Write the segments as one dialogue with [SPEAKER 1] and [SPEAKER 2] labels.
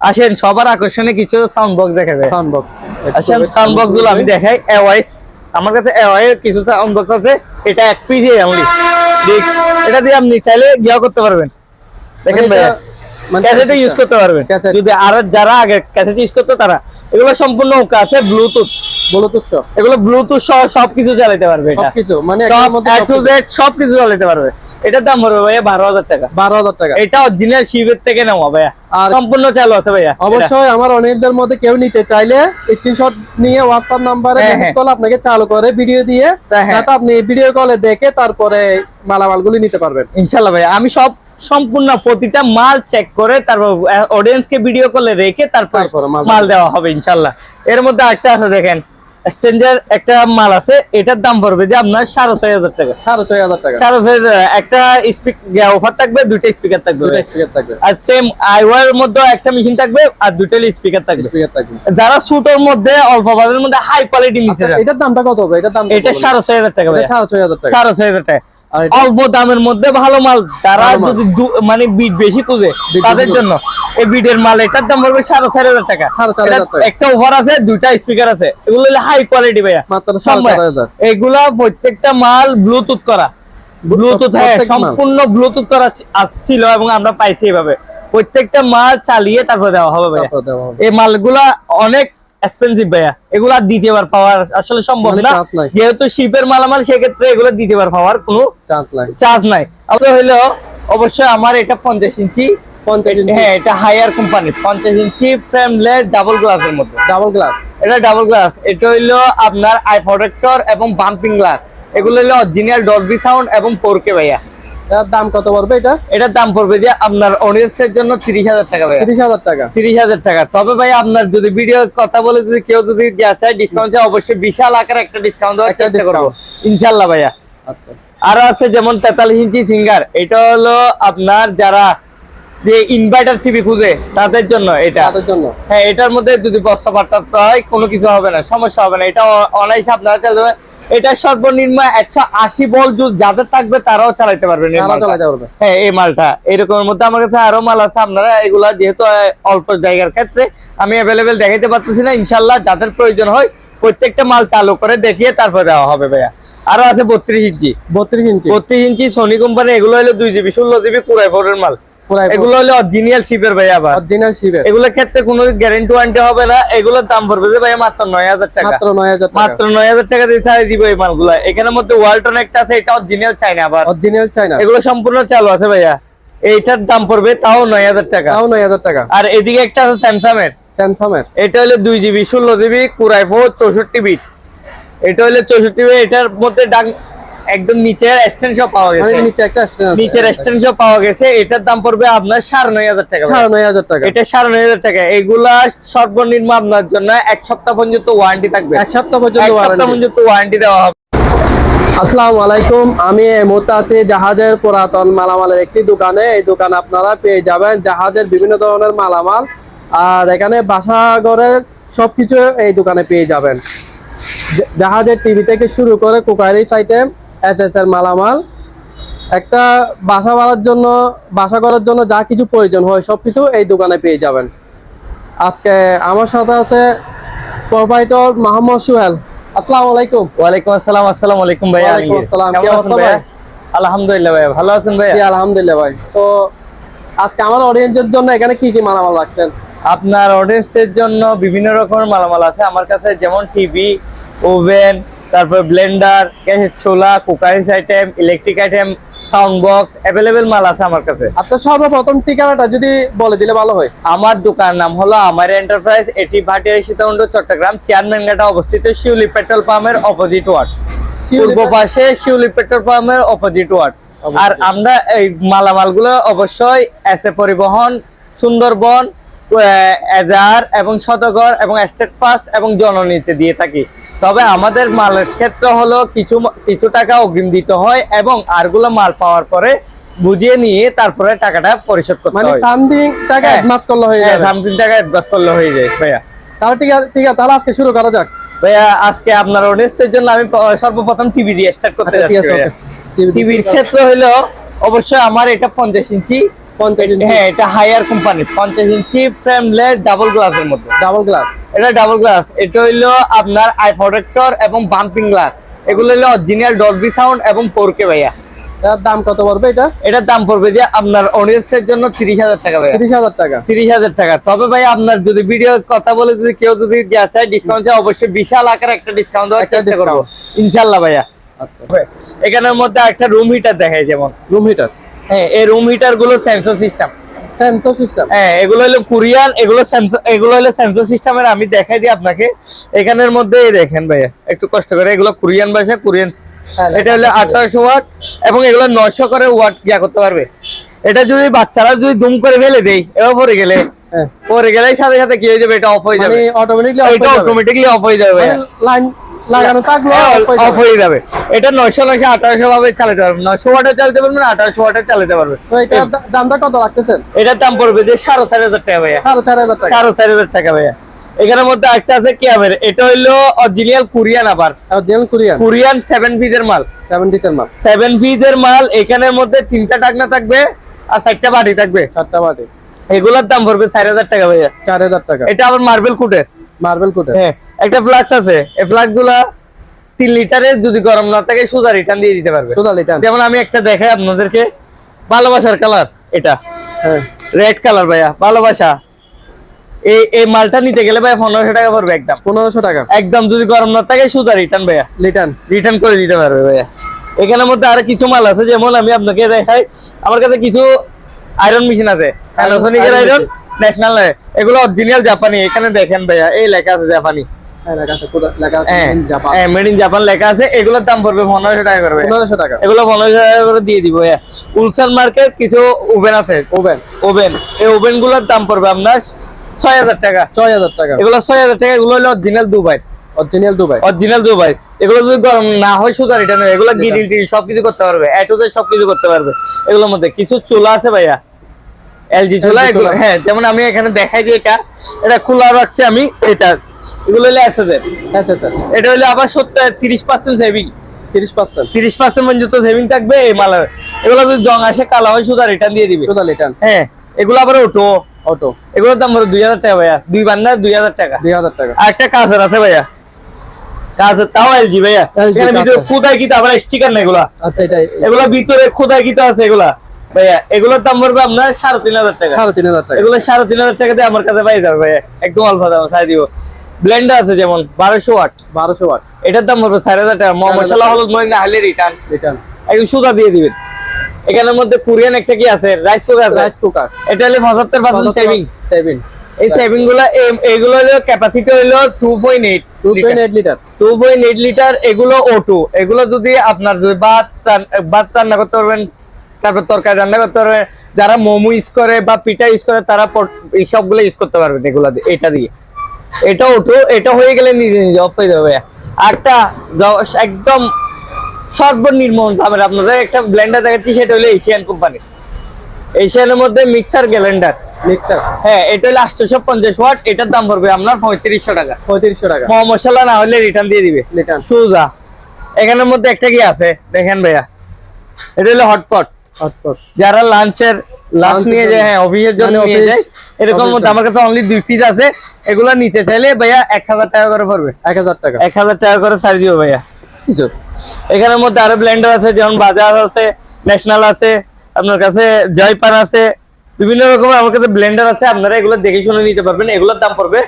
[SPEAKER 1] আসেন সবার আকর্ষণে কিছু সাউন্ড বক্স দেখা যায়
[SPEAKER 2] সাউন্ড বক্স
[SPEAKER 1] আসেন সাউন্ড বক্সগুলো আমি দেখাই। অ্যাওয়াইস আমার কাছে অ্যাওয়াইস কিছু সাউন্ড বক্স আছে। এটা এক পিস দেখ এটা দিয়ে আপনি চাইলে গিয়া করতে পারবেন। দেখেন
[SPEAKER 2] মানে
[SPEAKER 1] ক্যাসেটে ইউজ করতে পারবেন। যদি আর যারা আগে ক্যাসেট ইউজ করতো তারা এগুলো সম্পূর্ণ ওকে আছে ব্লুটুথ
[SPEAKER 2] ব্লুটুথ সহ।
[SPEAKER 1] এগুলো ব্লুটুথ সহ সবকিছু চালাতে পারবে এটা।
[SPEAKER 2] সবকিছু মানে
[SPEAKER 1] সব to Z সবকিছু। চালাতে পারবে। এটার দাম পড়বে ভাইয়া বারো হাজার টাকা।
[SPEAKER 2] বারো হাজার টাকা।
[SPEAKER 1] এটা অরিজিনাল শিবের থেকে নেওয়া ভাইয়া।
[SPEAKER 2] আর-
[SPEAKER 1] সম্পূর্ণ চালু আছে ভাইয়া।
[SPEAKER 2] অবশ্যই আমার অনেকদের মধ্যে কেউ নিতে চাইলে স্ক্রিনশট নিয়ে হোয়াটসঅ্যাপ নাম্বারে মেসেজ। কল আপনাকে চালু করে ভিডিও দিয়ে।
[SPEAKER 1] হ্যাঁ, হ্যাঁ।
[SPEAKER 2] আপনি ভিডিও কলে দেখে তারপরে মালামালগুলি নিতে পারবেন।
[SPEAKER 1] ইনশাল্লাহ ভাইয়া। আমি সব সম্পূর্ণ প্রতিটা মাল চেক করে তারপর অডিয়েন্স কে ভিডিও কলে রেখে তারপর
[SPEAKER 2] মাল
[SPEAKER 1] মাল দেওয়া। হবে ইনশাল্লাহ এর মধ্যে একটা আছে দেখেন। এক্সচেঞ্জের একটা মাল আছে এটার দাম পড়বে যে আপনার সাড়ে ছয় হাজার টাকা।
[SPEAKER 2] সাড়ে ছয় হাজার টাকা।
[SPEAKER 1] সাড়ে ছয় হাজার একটা স্পিক অফার থাকবে দুইটা স্পিকার থাকবে।
[SPEAKER 2] স্পিকার থাকবে।
[SPEAKER 1] আর সেম আইওয়ার মধ্যে একটা মেশিন থাকবে আর দুইটা স্পিকার থাকবে।
[SPEAKER 2] স্পিকার থাকবে।
[SPEAKER 1] যারা সুটোর মধ্যে অল্প বাজারের মধ্যে হাই কোয়ালিটি নিতে
[SPEAKER 2] আচ্ছা, এটার দামটা কত হবে? এটার দাম
[SPEAKER 1] এটা সাড়ে ছয় হাজার টাকা
[SPEAKER 2] সাড়ে ছয় হাজার টাকা।
[SPEAKER 1] সাড়ে ছয় হাজার টাকা। অল্প দামের মধ্যে ভালো মাল।
[SPEAKER 2] মাল।
[SPEAKER 1] যদি মানে বিট বেশি খুঁজে তাদের জন্য এই বিটের মাল এটার দাম পড়বে সাড়ে চার হাজার টাকা। একটা ওভার আছে দুইটা স্পিকার আছে। এগুলো হাই কোয়ালিটি ভাইয়া। এগুলা প্রত্যেকটা মাল ব্লুটুথ করা। ব্লুটুথ হ্যাঁ সম্পূর্ণ ব্লুটুথ করা ছিল এবং আমরা পাইছি এভাবে। প্রত্যেকটা মাল চালিয়ে তারপর দেওয়া হবে ভাইয়া।
[SPEAKER 2] তারপর দেওয়া হবে।
[SPEAKER 1] এই মালগুলা অনেক এক্সপেন্সিভ ভাইয়া। এগুলা দ্বিতীয়বার পাওয়ার আসলে সম্ভব
[SPEAKER 2] মানে
[SPEAKER 1] না। যেহেতু শিপের মালামাল সেক্ষেত্রে এগুলো দ্বিতীয়বার পাওয়ার কোনো
[SPEAKER 2] চান্স নাই।
[SPEAKER 1] হইল অবশ্যই আমার এটা পঞ্চাশ ইঞ্চি। হ্যাঁ এটা হায়ার কোম্পানি পঞ্চাশ ইঞ্চি ফ্রেমলেস ডাবল গ্লাসের মধ্যে।
[SPEAKER 2] ডাবল গ্লাস
[SPEAKER 1] এটা ডাবল গ্লাস এটা হইল আপনার আই প্রোটেক্টর এবং বাম্পিং গ্লাস এগুলো হলো অরিজিনাল ডলবি সাউন্ড এবং ফোর কে ভাইয়া।
[SPEAKER 2] দাম কত পড়বে এটা?
[SPEAKER 1] এটার দাম পড়বে যে আপনার অডিয়েন্সের জন্য তিরিশ হাজার টাকা ভাইয়া।
[SPEAKER 2] তিরিশ হাজার টাকা।
[SPEAKER 1] তিরিশ হাজার টাকা। তবে ভাই আপনার যদি ভিডিও কথা বলে যদি কেউ যদি চায় ডিসকাউন্ট চায় অবশ্যই বিশাল আকার একটা ডিসকাউন্ট দেওয়ার চেষ্টা করব। ইনশাল্লাহ ভাইয়া।
[SPEAKER 2] আচ্ছা।
[SPEAKER 1] আরও আছে যেমন তেতাল্লিশ ইঞ্চি সিঙ্গার এটা হলো আপনার যারা যে ইনভার্টার টিভি খুঁজে তাদের জন্য এটা।
[SPEAKER 2] তাদের জন্য।
[SPEAKER 1] হ্যাঁ এটার মধ্যে যদি বস্তা পাট্টা হয় কোনো কিছু হবে না সমস্যা হবে না। এটা অনায়াসে আপনারা এটা সর্বনিম্ন একশো আশি বল যাদের থাকবে তারাও পারবেন
[SPEAKER 2] তারা পারবে।
[SPEAKER 1] হ্যাঁ এই মালটা। এরকমের মধ্যে আমার কাছে আরও মাল আছে। আপনারা এগুলা যেহেতু অল্প জায়গার ক্ষেত্রে আমি অ্যাভেলেবেল দেখাইতে পারতেছি না। ইনশাল্লাহ যাদের প্রয়োজন হয় প্রত্যেকটা মাল চালু করে দেখিয়ে তারপর দেওয়া হবে ভাইয়া। আরও আছে বত্রিশ ইঞ্চি।
[SPEAKER 2] বত্রিশ ইঞ্চি।
[SPEAKER 1] বত্রিশ ইঞ্চি সোনি কোম্পানি এগুলো হলো দুই জিবি ষোলো জিবি কুড়াই ফোরের মাল। এগুলো হলো অরিজিনাল শিপের আবার।
[SPEAKER 2] অরিজিনাল
[SPEAKER 1] এগুলোর ক্ষেত্রে কোনো গ্যারেন্টি ওয়ারেন্টি হবে না। এগুলোর দাম পড়বে যে ভাই মাত্র নয় হাজার টাকা।
[SPEAKER 2] মাত্র টাকা।
[SPEAKER 1] মাত্র দিয়ে দিব এই মালগুলা। এখানের মধ্যে ওয়ালটন একটা আছে এটা অরিজিনাল চাইনা আবার।
[SPEAKER 2] অরিজিনাল চাইনা
[SPEAKER 1] এগুলো সম্পূর্ণ চালু আছে ভাইয়া। এইটার দাম পড়বে তাও নয় হাজার টাকা।
[SPEAKER 2] তাও নয় হাজার টাকা।
[SPEAKER 1] আর এদিকে একটা আছে স্যামসাং এর
[SPEAKER 2] স্যামসাং এর
[SPEAKER 1] এটা হলো দুই জিবি ষোলো জিবি কুড়াই ফোর চৌষট্টি বিট এটা হলো চৌষট্টি বিট এটার মধ্যে একদম নিচের এক্সটেনশন পাওয়া
[SPEAKER 2] মানে
[SPEAKER 1] গেছে
[SPEAKER 2] নিচে একটা
[SPEAKER 1] নিচের এক্সটেনশন পাওয়া গেছে। এটার দাম পড়বে আপনার সাড়ে নয় হাজার টাকা।
[SPEAKER 2] সাড়ে নয় হাজার টাকা।
[SPEAKER 1] এটা সাড়ে নয় হাজার টাকা। এগুলা সর্বনিম্ন আপনার জন্য এক সপ্তাহ পর্যন্ত ওয়ারেন্টি থাকবে।
[SPEAKER 2] এক সপ্তাহ পর্যন্ত
[SPEAKER 1] এক সপ্তাহ পর্যন্ত ওয়ারেন্টি দেওয়া হবে।
[SPEAKER 2] আসসালামু আলাইকুম। আমি এই মুহূর্তে আছি জাহাজের পুরাতন মালামালের একটি দোকানে। এই দোকান আপনারা পেয়ে যাবেন জাহাজের বিভিন্ন ধরনের মালামাল। আর এখানে বাসাঘরের সবকিছু এই দোকানে পেয়ে যাবেন। জাহাজের টিভি থেকে শুরু করে কুকারিস আইটেম এস এস এর মালামাল। একটা বাসা বাড়ার জন্য বাসা করার জন্য যা কিছু প্রয়োজন হয় সবকিছু এই দোকানে পেয়ে যাবেন। আজকে আমার সাথে আছে প্রোপাইটর মোহাম্মদ সুহেল। আসসালামু আলাইকুম।
[SPEAKER 1] ওয়ালাইকুম আসসালাম আসসালামু আলাইকুম আলমগীর।
[SPEAKER 2] আসসালাম। কি অবস্থা ভাই?
[SPEAKER 1] আলহামদুলিল্লাহ ভাইয়া ভালো আছেন ভাইয়া?
[SPEAKER 2] জি আলহামদুলিল্লাহ ভাই। তো আজকে আমার অডিয়েন্সের জন্য এখানে কি কি মালামাল রাখছেন?
[SPEAKER 1] আপনার অডিয়েন্সের জন্য বিভিন্ন রকমের মালামাল আছে। আমার কাছে যেমন টিভি ওভেন তারপর ব্লেন্ডার চুলা cookeries item electric item sound box available মাল আছে আমার কাছে।
[SPEAKER 2] আপনার সর্বপ্রথম ঠিকানাটা যদি বলে দিলে ভালো হয়।
[SPEAKER 1] আমার দোকান নাম হলো আমার এন্টারপ্রাইজ এটি ভাটিয়ারি সীতাকুণ্ড চট্টগ্রাম চেয়ারম্যান ঘাটা অবস্থিত শিউলি পেট্রোল পাম্পের অপোজিট ওয়ার্ড পূর্ব পাশে শিউলি পেট্রোল পাম্পের অপোজিট ওয়ার্ড আর আমরা এই মালামালগুলো অবশ্যই এস পরিবহন সুন্দরবন এজার এবং শতগড় এবং স্টেট ফাস্ট এবং জননীতে দিয়ে থাকি। তবে আমাদের মালের ক্ষেত্রে হলো কিছু কিছু টাকা অগ্রিম দিতে হয় এবং আরগুলো মাল পাওয়ার পরে বুঝিয়ে নিয়ে তারপরে টাকাটা পরিশোধ করতে
[SPEAKER 2] মানে
[SPEAKER 1] হয়।
[SPEAKER 2] সামথিং টাকা
[SPEAKER 1] হ্যাঁ।
[SPEAKER 2] অ্যাডভান্স করলে হয়ে
[SPEAKER 1] হ্যাঁ
[SPEAKER 2] যাবে।
[SPEAKER 1] সামথিং টাকা অ্যাডভান্স করলে হয়ে যায় ভাইয়া।
[SPEAKER 2] তাহলে ঠিক আছে ঠিক আছে তাহলে আজকে শুরু করা যাক।
[SPEAKER 1] ভাইয়া আজকে আপনার অডিয়েন্সের জন্য আমি সর্বপ্রথম টিভি দিয়ে স্টার্ট করতে
[SPEAKER 2] আচ্ছা
[SPEAKER 1] যাচ্ছি। টিভির ক্ষেত্রে হলো অবশ্যই আমার এটা পঞ্চাশ ইঞ্চি হ্যাঁ এটা হায়ার কোম্পানি পঞ্চাশ ইঞ্চি ফ্রেমলেস ডাবল গ্লাসের মধ্যে।
[SPEAKER 2] ডাবল গ্লাস
[SPEAKER 1] এটা ডাবল গ্লাস এটা হইল আপনার আই প্রোটেক্টর এবং বাম্পিং গ্লাস এগুলো হলো অরিজিনাল ডলবি সাউন্ড এবং ভাইয়া।
[SPEAKER 2] এটার দাম কত পড়বে এটা?
[SPEAKER 1] এটার দাম পড়বে যে আপনার অডিয়েন্সের জন্য তিরিশ হাজার টাকা
[SPEAKER 2] তিরিশ হাজার টাকা।
[SPEAKER 1] তিরিশ হাজার টাকা। তবে ভাই আপনার যদি ভিডিও কথা বলে যদি কেউ যদি চায় ডিসকাউন্ট চায় অবশ্যই বিশাল আকার একটা ডিসকাউন্ট দেওয়ার
[SPEAKER 2] একটা
[SPEAKER 1] চেষ্টা করব। ইনশাল্লাহ ভাইয়া।
[SPEAKER 2] আচ্ছা।
[SPEAKER 1] এখানের মধ্যে একটা রুম হিটার দেখায় যেমন।
[SPEAKER 2] রুম হিটার
[SPEAKER 1] হ্যাঁ এই রুম হিটারগুলো সেন্সর সিস্টেম
[SPEAKER 2] সেন্সর সিস্টেম
[SPEAKER 1] হ্যাঁ এগুলো হলো কোরিয়ান এগুলো এগুলো হলো সিস্টেমের আমি দেখাই দিই আপনাকে। এখানের মধ্যে দেখেন ভাইয়া একটু কষ্ট করে এগুলো কোরিয়ান ভাষা কোরিয়ান
[SPEAKER 2] হ্যাঁ,
[SPEAKER 1] এটা হলো আঠারোশো ওয়াট এবং এগুলো নয়শো করে ওয়াট ইয়া করতে পারবে। এটা যদি বাচ্চারা যদি দুম করে ফেলে দেয় এবার পরে গেলে
[SPEAKER 2] হ্যাঁ
[SPEAKER 1] পরে গেলে সাথে সাথে কি হয়ে যাবে? এটা অফ হয়ে
[SPEAKER 2] মানে
[SPEAKER 1] যাবে।
[SPEAKER 2] অটোমেটিকলি
[SPEAKER 1] এটা অটোমেটিকলি অফ হয়ে যাবে।
[SPEAKER 2] লাইন লাগানো থাকল
[SPEAKER 1] অফ হয়ে যাবে। এটা নয়শো নয়শো আঠারোশো ভাবে চালাতে পারবে। নয়শো ওয়াটে চালাতে পারবে না আঠারোশো ওয়াটে চালাতে পারবে।
[SPEAKER 2] তো এটার দামটা কত রাখতেছেন?
[SPEAKER 1] এটার দাম পড়বে যে সাড়ে চার হাজার টাকা ভাইয়া।
[SPEAKER 2] সাড়ে চার হাজার টাকা।
[SPEAKER 1] সাড়ে চার হাজার টাকা ভাইয়া। এখানের মধ্যে একটা আছে ক্যামের। এটা হইল অরিজিনাল কোরিয়ান আবার।
[SPEAKER 2] অরিজিনাল কোরিয়ান
[SPEAKER 1] কোরিয়ান সেভেন পিসের মাল।
[SPEAKER 2] সেভেন্টি মাল।
[SPEAKER 1] সেভেন পিসের মাল এখানের মধ্যে তিনটা টাকনা থাকবে আর চারটা বাটি থাকবে।
[SPEAKER 2] চারটা বাটি।
[SPEAKER 1] এগুলোর দাম পড়বে চার হাজার টাকা ভাইয়া।
[SPEAKER 2] চার হাজার টাকা।
[SPEAKER 1] এটা আবার মার্বেল কুটের
[SPEAKER 2] মার্বেল কোটে
[SPEAKER 1] হ্যাঁ একটা ফ্লাক্স আছে। এই ফ্লাক্সগুলা তিন লিটারের যদি গরম না থাকে সোজা রিটার্ন দিয়ে দিতে পারবে।
[SPEAKER 2] সুদা লিটার
[SPEAKER 1] যেমন আমি একটা দেখাই আপনাদেরকে ভালোবাসার কালার এটা।
[SPEAKER 2] হ্যাঁ।
[SPEAKER 1] রেড কালার ভাইয়া ভালোবাসা। এই এই মালটা নিতে গেলে ভাই পনেরোশো টাকা পড়বে একদম।
[SPEAKER 2] পনেরোশো টাকা।
[SPEAKER 1] একদম যদি গরম না থাকে সুতা রিটার্ন ভাইয়া।
[SPEAKER 2] রিটার্ন
[SPEAKER 1] রিটার্ন করে দিতে পারবে ভাইয়া। এখানের মধ্যে আরও কিছু মাল আছে যেমন আমি আপনাকে দেখাই। আমার কাছে কিছু আয়রন মেশিন আছে।
[SPEAKER 2] Iron
[SPEAKER 1] আয়রন ন্যাশনাল এগুলো অরিজিনাল জাপানি এখানে দেখেন ভাইয়া এই লেখা আছে জাপানি
[SPEAKER 2] হ্যাঁ
[SPEAKER 1] হ্যাঁ
[SPEAKER 2] জাপান
[SPEAKER 1] হ্যাঁ এগুলোর দাম পড়বে পনেরোশো টাকা করবে
[SPEAKER 2] পনেরোশো টাকা।
[SPEAKER 1] এগুলো পনেরোশো টাকা করে দিয়ে দিব উলসান মার্কেট কিছু ওভেন আছে।
[SPEAKER 2] ওভেন
[SPEAKER 1] ওভেন এই ওভেনগুলোর দাম পড়বে আপনার ছয় হাজার টাকা।
[SPEAKER 2] ছয় হাজার টাকা।
[SPEAKER 1] এগুলো ছয় হাজার টাকা এগুলো হলো original Dubai
[SPEAKER 2] original Dubai
[SPEAKER 1] original Dubai এগুলো যদি গরম না হয় সুতা রিটার্ন এগুলো গিরিল টিরিল সবকিছু করতে পারবে। সবকিছু করতে পারবে। এগুলোর মধ্যে কিছু চুলা আছে ভাইয়া। এলজি চুলা এগুলো হ্যাঁ যেমন আমি এখানে দেখাই দিই এটা এটা খোলা রাখছি আমি এটা। এগুলো হলো
[SPEAKER 2] হ্যাঁ স্যার স্যার।
[SPEAKER 1] এটা হলো আবার সত্তর তিরিশ পার্সেন্ট সেভিং
[SPEAKER 2] তিরিশ পার্সেন্ট
[SPEAKER 1] তিরিশ পার্সেন্ট পর্যন্ত সেভিং থাকবে এই মালের। এগুলো যদি জং আসে কালা হয় সুতা রিটার্ন দিয়ে দিবে।
[SPEAKER 2] সুদা লিটার
[SPEAKER 1] হ্যাঁ এগুলো আবার ওটো
[SPEAKER 2] অটো
[SPEAKER 1] এগুলোর দাম পড়বে দুই হাজার টাকা ভাইয়া। দুই বান্না দুই হাজার টাকা।
[SPEAKER 2] দুই হাজার টাকা।
[SPEAKER 1] আর একটা কাজের আছে ভাইয়া। কাজের তাও এলজি ভাইয়া। এখানে ভিতরে। খোদাই কিতা আবার স্টিকার না এগুলা।
[SPEAKER 2] আচ্ছা এটাই।
[SPEAKER 1] এগুলা ভিতরে খোদাই কিতা আছে এগুলা। ভাইয়া এগুলোর দাম পড়বে আপনার সাড়ে তিন হাজার টাকা।
[SPEAKER 2] সাড়ে তিন হাজার টাকা।
[SPEAKER 1] এগুলো সাড়ে তিন হাজার টাকা দিয়ে আমার কাছে পাই যাবে ভাইয়া। একদম অল্প দাম ছাড় দিব। ব্লেন্ডার আছে যেমন বারোশো ওয়াট।
[SPEAKER 2] বারোশো ওয়াট।
[SPEAKER 1] এটার দাম পড়বে চার হাজার টাকা। মশলা
[SPEAKER 2] টাকা।
[SPEAKER 1] হলুদ মরিচ না হলে রিটার্ন একদম সুতা দিয়ে দিবেন। এখানের মধ্যে কোরিয়ান একটা কি আছে? রাইস কুকার আছে?
[SPEAKER 2] রাইস কুকার
[SPEAKER 1] এটা হলে পঁচাত্তর পার্সেন্ট সেভিং
[SPEAKER 2] সেভিং
[SPEAKER 1] এই সেভিংগুলা এগুলো হলো ক্যাপাসিটি হলো two point eight
[SPEAKER 2] two point eight litre
[SPEAKER 1] two point eight litre এগুলো ও টু এগুলো যদি আপনার রান- ভাত রান্না করতে পারবেন তারপর তরকারি রান্না করতে পারবেন যারা মোমো ইউজ করে বা পিঠা ইউজ করে তারা সবগুলো ইউজ করতে পারবেন এগুলো এটা দিয়ে। এটা ওঠো এটা হয়ে গেলে নিজে নিজে অফ হয়ে যাবে। য- একদম সর্বনিম্ন দামের আপনাদের একটা ব্লেন্ডার দেখাচ্ছি সেটা হলো এশিয়ান কোম্পানি এশিয়ানের মধ্যে মিক্সার গ্যালেন্ডার
[SPEAKER 2] মিক্সার
[SPEAKER 1] হ্যাঁ এটা হলো আটশোশো পঞ্চাশ ওয়াট এটার দাম পড়বে আপনার পঁয়ত্রিশশো টাকা।
[SPEAKER 2] পঁয়ত্রিশশো টাকা।
[SPEAKER 1] মহ মশলা না হলে রিটার্ন দিয়ে দিবে।
[SPEAKER 2] লিটার
[SPEAKER 1] সুজা। এখানের মধ্যে একটা কি আছে? দেখেন ভাইয়া। এটা হলো হটপট যারা লাঞ্চের লাঞ্চ নিয়ে যায় হ্যাঁ অফিসের জন্য নিয়ে যায় এরকম মধ্যে আমার কাছে অনলি দুই পিস আছে এগুলো নিতে চাইলে ভাইয়া এক হাজার টাকা করে পড়বে।
[SPEAKER 2] এক হাজার টাকা।
[SPEAKER 1] এক হাজার টাকা করে ছাড় দিও ভাইয়া।
[SPEAKER 2] কিছু
[SPEAKER 1] এখানের মধ্যে আরও ব্লেন্ডার আছে যেমন বাজাজ আছে ন্যাশনাল আছে আপনার কাছে জয়পান আছে বিভিন্ন রকমের আমার কাছে ব্লেন্ডার আছে আপনারা এগুলো দেখে শুনে নিতে পারবেন এগুলোর দাম পড়বে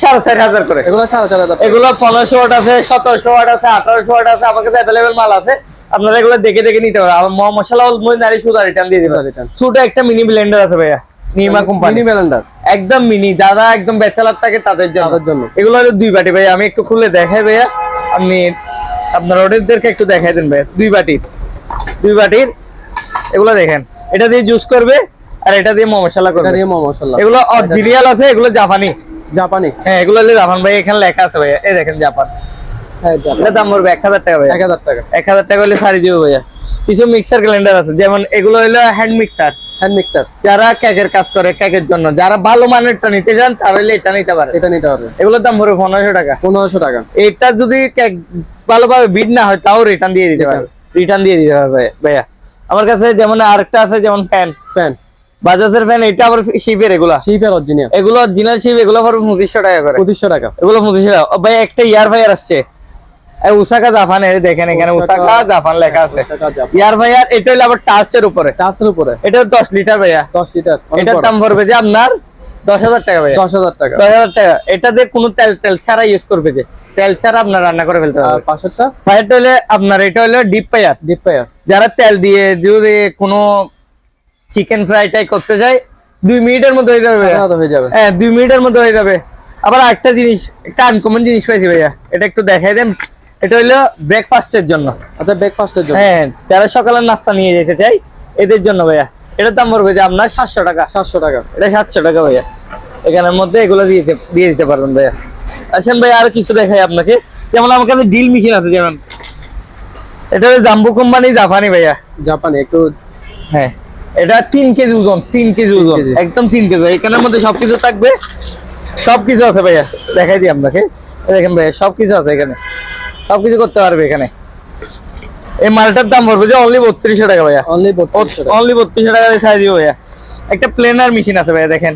[SPEAKER 1] সাড়ে চার হাজার করে।
[SPEAKER 2] এগুলো সাড়ে চার হাজার।
[SPEAKER 1] এগুলো পনেরোশো ওয়াট আছে সতেরোশো ওয়াট আছে আঠারোশো ওয়াট আছে আমার কাছে অ্যাভেলেবেল মাল আছে আপনারা এগুলো দেখে দেখে নিতে পারেন আর মশলা মই নারী সুদা রিটার্ন দিয়ে দিবেন। ছোট একটা মিনি ব্লেন্ডার আছে ভাইয়া। নিমা কোম্পানি
[SPEAKER 2] মিনি ব্লেন্ডার
[SPEAKER 1] একদম মিনি যারা একদম ব্যাচেলার থাকে তাদের জন্য। এগুলো হলো দুই বাটি ভাইয়া। আমি একটু খুলে দেখাই ভাইয়া। আপনি আপনার অডিয়েন্সদেরকে একটু দেখাই দেন ভাইয়া। দুই বাটির দুই বাটির। এগুলো দেখেন। এটা দিয়ে জুস করবে আর এটা দিয়ে মশলা
[SPEAKER 2] এটা দিয়ে মশলা
[SPEAKER 1] এগুলো অরিজিনাল আছে এগুলো জাপানি।
[SPEAKER 2] জাপানি।
[SPEAKER 1] হ্যাঁ এগুলো হলো জাপান ভাই। এখানে লেখা আছে ভাইয়া। এই দেখেন জাপানি। এটা দাম পড়বে এক হাজার টাকা
[SPEAKER 2] এক হাজার টাকা।
[SPEAKER 1] এক হাজার টাকা হলে শাড়ি দিবে ভাইয়া। কিছু মিক্সার ক্যালেন্ডার আছে যেমন এগুলো হলো হ্যান্ড মিক্সার
[SPEAKER 2] হ্যান্ড মিক্সার
[SPEAKER 1] যারা কেকের কাজ করে কেকের জন্য যারা ভালো মানেরটা নিতে চান তাহলে এটা নিতে পারে
[SPEAKER 2] এটা নিতে হবে
[SPEAKER 1] এগুলোর দাম পড়বে পনেরোশো টাকা।
[SPEAKER 2] পনেরোশো টাকা।
[SPEAKER 1] এটা যদি কেক ভালোভাবে না হয় তাও রিটার্ন দিয়ে দিতে পারবে রিটার্ন দিয়ে দিতে পারবে ভাইয়া। আমার কাছে যেমন আরেকটা আছে যেমন ফ্যান
[SPEAKER 2] প্যান
[SPEAKER 1] বাজাজের ফ্যান এটা আবার শিপের এগুলা।
[SPEAKER 2] শিপের অরিজিনাল
[SPEAKER 1] এগুলো অরিজিনাল শিপ এগুলো পড়বে পঁচিশশো টাকা করে।
[SPEAKER 2] পঁচিশশো টাকা।
[SPEAKER 1] এগুলো পঁচিশশো টাকা। ভাই একটা ইয়ার ফায়ার আসছে। উসাকা জাপান এই দেখেন এখানে উসাকা জাপান লেখা আছে। ইয়ার এটা হলো আবার টাচের উপরে।
[SPEAKER 2] টাচের উপরে।
[SPEAKER 1] এটা দশ লিটার ভাইয়া।
[SPEAKER 2] দশ লিটার
[SPEAKER 1] এটার দাম পড়বে যে আপনার টাকা ভাইয়া।
[SPEAKER 2] টাকা।
[SPEAKER 1] টাকা। এটা দিয়ে কোনো তেল তেল ছাড়া ইউজ করবে যে। তেল ছাড়া আপনার রান্না করে ফেলতে পারবে।
[SPEAKER 2] পাঁচশোটা
[SPEAKER 1] ফায়ারটা হলে আপনার এটা হলো ডিপ ফায়ার
[SPEAKER 2] ডিপ ফায়ার
[SPEAKER 1] যারা তেল দিয়ে যদি কোনো চিকেন ফ্রাইটাই করতে যায় দুই মিনিটের মধ্যে হয়ে যাবে।
[SPEAKER 2] হয়ে যাবে।
[SPEAKER 1] হ্যাঁ দুই মিনিটের মধ্যে হয়ে যাবে। আবার একটা জিনিস একটা আনকমন জিনিস পাইছি ভাইয়া। এটা একটু দেখাই দেন। এটা হলো ব্রেকফাস্টের জন্য।
[SPEAKER 2] আচ্ছা ব্রেকফাস্টের জন্য।
[SPEAKER 1] হ্যাঁ যারা সকালের নাস্তা নিয়ে যেতে চাই এদের জন্য ভাইয়া। এটার দাম পড়বে যে আপনার সাতশো টাকা।
[SPEAKER 2] সাতশো টাকা।
[SPEAKER 1] এটা সাতশো টাকা ভাইয়া। এখানের মধ্যে এগুলো দিয়ে দিতে- দিয়ে দিতে পারবেন ভাইয়া। আসেন ভাই আর কিছু দেখাই আপনাকে। যেমন আমার কাছে ডিল মেশিন আছে যেমন। এটা হলো জাম্বু কোম্পানি জাপানি ভাইয়া।
[SPEAKER 2] জাপানি একটু
[SPEAKER 1] হ্যাঁ এটা তিন কেজি ওজন তিন কেজি ওজন। একদম তিন কেজি। এখানের মধ্যে সবকিছু থাকবে। সবকিছু আছে ভাইয়া। দেখাই দিই আপনাকে। দেখেন ভাইয়া সবকিছু আছে এখানে। সবকিছু করতে পারবে এখানে। এই মালটার দাম পড়বে যে অনলি বত্রিশশো টাকা ভাইয়া।
[SPEAKER 2] অনলি বত্রিশশো টাকা।
[SPEAKER 1] অনলি বত্রিশশো টাকা দিয়ে ছাড় দিব ভাইয়া। একটা প্লেনার মেশিন আছে ভাইয়া দেখেন।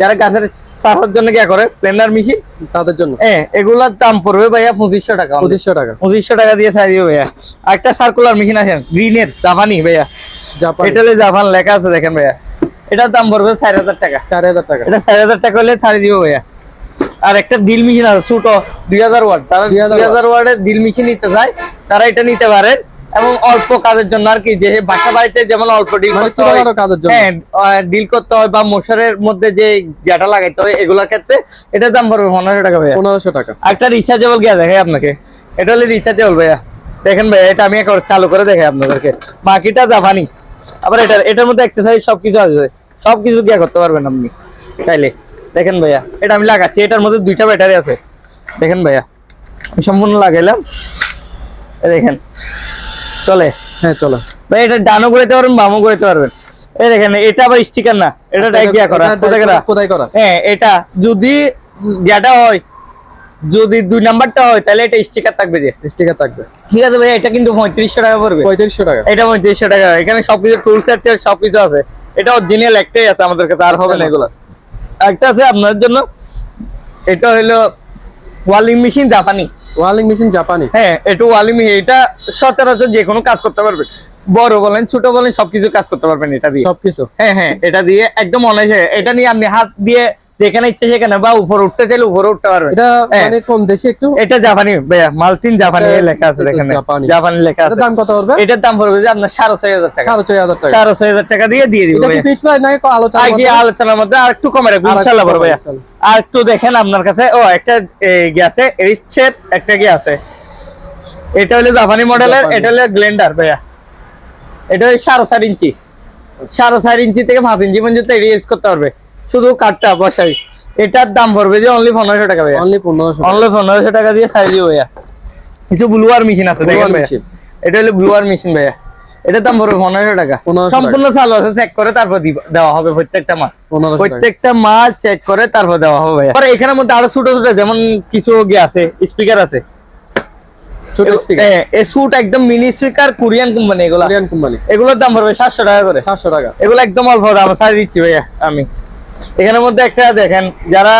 [SPEAKER 1] যারা গাছের চাষের জন্য কি করে? প্লেনার মেশিন
[SPEAKER 2] তাদের জন্য।
[SPEAKER 1] হ্যাঁ এগুলার দাম পড়বে ভাইয়া পঁচিশশো টাকা।
[SPEAKER 2] পঁচিশশো টাকা।
[SPEAKER 1] পঁচিশশো টাকা দিয়ে ছাড় দিব ভাইয়া। আর একটা সার্কুলার মেশিন আছে গ্রিনের জাপানি ভাইয়া।
[SPEAKER 2] জাপানি।
[SPEAKER 1] এটা জাপান লেখা আছে দেখেন ভাইয়া। এটার দাম পড়বে চার হাজার টাকা।
[SPEAKER 2] চার হাজার টাকা।
[SPEAKER 1] এটা চার হাজার টাকা হলে ছাড়ি দিব ভাইয়া। আর একটা দিল মেশিন আছে ছোট দুই হাজার ওয়াট। তারা দুই
[SPEAKER 2] 2000
[SPEAKER 1] হাজার ওয়াটের দিল মেশিন নিতে চায় তারা এটা নিতে পারে। এবং অল্প কাজের জন্য আর কি যে বাসা বাড়িতে যেমন অল্প ডিল
[SPEAKER 2] মানে
[SPEAKER 1] করতে হয়
[SPEAKER 2] ছোটখাটো কাজের জন্য।
[SPEAKER 1] হ্যাঁ ডিল করতে হয় বা মশারের মধ্যে যে যেটা লাগাইতে হয় এগুলোর ক্ষেত্রে এটার দাম পড়বে পনেরোশো টাকা ভাইয়া।
[SPEAKER 2] পনেরোশো টাকা।
[SPEAKER 1] একটা রিচার্জেবল গ্যাস দেখাই আপনাকে। এটা হলে রিচার্জেবল ভাইয়া। দেখেন ভাইয়া এটা আমি একবার চালু করে দেখাই আপনাদেরকে। বাকিটা জাপানি। আবার এটা এটার মধ্যে এক্সারসাইজ সবকিছু আছে সবকিছু গিয়া করতে পারবেন আপনি তাইলে দেখেন ভাইয়া এটা আমি লাগাচ্ছি এটার মধ্যে দুইটা ব্যাটারি আছে। দেখেন ভাইয়া আমি সম্পূর্ণ লাগাইলাম। দেখেন চলে?
[SPEAKER 2] হ্যাঁ চলো।
[SPEAKER 1] ভাই এটা ডানও করতে পারবেন বামও করতে পারবেন। এই দেখেন এটা আবার স্টিকার না এটা ডাইরেক্ট দিয়া করা কোথায় করা? হ্যাঁ এটা যদি যেটা হয় যদি দুই নাম্বারটা হয় তাহলে এটা স্টিকার থাকবে যে।
[SPEAKER 2] স্টিকার থাকবে।
[SPEAKER 1] ঠিক আছে ভাই এটা কিন্তু পঁয়ত্রিশশো টাকা পড়বে।
[SPEAKER 2] পঁয়ত্রিশশো টাকা।
[SPEAKER 1] এটা পঁয়ত্রিশশো টাকা এখানে সবকিছু টুল সেট সবকিছু আছে। এটা অরিজিনাল একটাই আছে আমাদের কাছে আর হবে না এগুলো। একটা আছে আপনার জন্য এটা হলো ওয়ালিং মেশিন জাপানি।
[SPEAKER 2] ওয়ালিং মেশিন জাপানি?
[SPEAKER 1] হ্যাঁ এটা ওয়ালিং মেশিন এটা সচরাচর যে কোনো কাজ করতে পারবে। বড় বলেন ছোট বলেন সবকিছু কাজ করতে পারবেন এটা দিয়ে।
[SPEAKER 2] সবকিছু?
[SPEAKER 1] হ্যাঁ হ্যাঁ এটা দিয়ে একদম অনায়াসে এটা নিয়ে আপনি হাত দিয়ে যেখানে ইচ্ছে সেখানে বা উপরে উঠতে চাইলে উপরে উঠতে পারবে।
[SPEAKER 2] এটা
[SPEAKER 1] হ্যাঁ।
[SPEAKER 2] মানে কম দেশি একটু?
[SPEAKER 1] এটা জাপানি ভাইয়া মালতিন জাপানি লেখা আছে দেখেন।
[SPEAKER 2] জাপানি।
[SPEAKER 1] লেখা আছে।
[SPEAKER 2] দাম কত পড়বে?
[SPEAKER 1] এটার দাম পড়বে যে আপনার সাড়ে ছয় হাজার টাকা।
[SPEAKER 2] সাড়ে ছয় হাজার টাকা।
[SPEAKER 1] সাড়ে ছয় হাজার টাকা দিয়ে দিয়ে দিব
[SPEAKER 2] এটা কি ফিক্স প্রাইস নাকি আলোচনা
[SPEAKER 1] আর আলোচনার মধ্যে আর একটু কমে রাখব বড় ভাইয়া। আর একটু দেখেন আপনার কাছে ও একটা গিয়ে আছে? রিস্টেপ একটা গিয়ে আছে? এটা হলো জাপানি মডেলের। এটা হলো গ্লেন্ডার ভাইয়া। এটা হলো সাড়ে চার ইঞ্চি। সাড়ে চার ইঞ্চি থেকে পাঁচ ইঞ্চি পর্যন্ত এটা ইউজ করতে পারবে। শুধু কাঠটা বসাই এটার দাম পড়বে যে অনলি পনেরোশো টাকা ভাইয়া।
[SPEAKER 2] অনলি পনেরোশো
[SPEAKER 1] অনলি পনেরোশো টাকা দিয়ে দিব ভাইয়া। কিছু ব্লুয়ার মেশিন আছে দেখেন ভাইয়া। এটা হলো ব্লুয়ার মেশিন ভাইয়া। এটার দাম পড়বে পনেরোশো টাকা।
[SPEAKER 2] 1500 টাকা।
[SPEAKER 1] সম্পূর্ণ চালু আছে চেক করে তারপর দেওয়া হবে প্রত্যেকটা
[SPEAKER 2] টাকা।
[SPEAKER 1] প্রত্যেকটা মাল চেক করে তারপর দেওয়া হবে ভাইয়া। আর এখানের মধ্যে আরও ছোট ছোট যেমন কিছু গিয়ে আছে স্পিকার আছে। হ্যাঁ, একদম মিনি স্পিকার কোরিয়ান কোম্পানি এগুলা।
[SPEAKER 2] কোরিয়ান কোম্পানি
[SPEAKER 1] এগুলোর দাম পড়বে সাতশো টাকা করে।
[SPEAKER 2] সাতশো টাকা।
[SPEAKER 1] এগুলো একদম অল্প দাম দিচ্ছি ভাইয়া আমি। এখানের মধ্যে একটা দেখেন যারা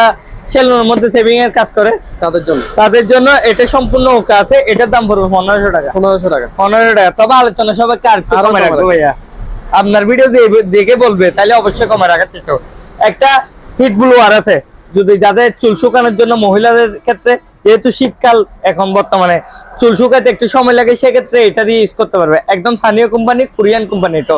[SPEAKER 1] সেলুনের মধ্যে সেভিং এর কাজ করে
[SPEAKER 2] তাদের জন্য।
[SPEAKER 1] তাদের জন্য এটা সম্পূর্ণ ওকে আছে এটার দাম পড়বে পনেরোশো টাকা।
[SPEAKER 2] পনেরোশো টাকা।
[SPEAKER 1] পনেরোশো টাকা। তবে আলোচনা সবাই কার কমে রাখব। ভাইয়া। আপনার ভিডিও দেখে বলবে তাহলে অবশ্যই কমে রাখার চেষ্টা। একটা হিট ব্লুয়ার আছে যদি যাদের চুল শুকানোর জন্য মহিলাদের ক্ষেত্রে যেহেতু শীতকাল এখন বর্তমানে চুল শুকাতে একটু সময় লাগে সেক্ষেত্রে এটা দিয়ে ইউজ করতে পারবে। একদম স্থানীয় কোম্পানি কোরিয়ান কোম্পানি এটা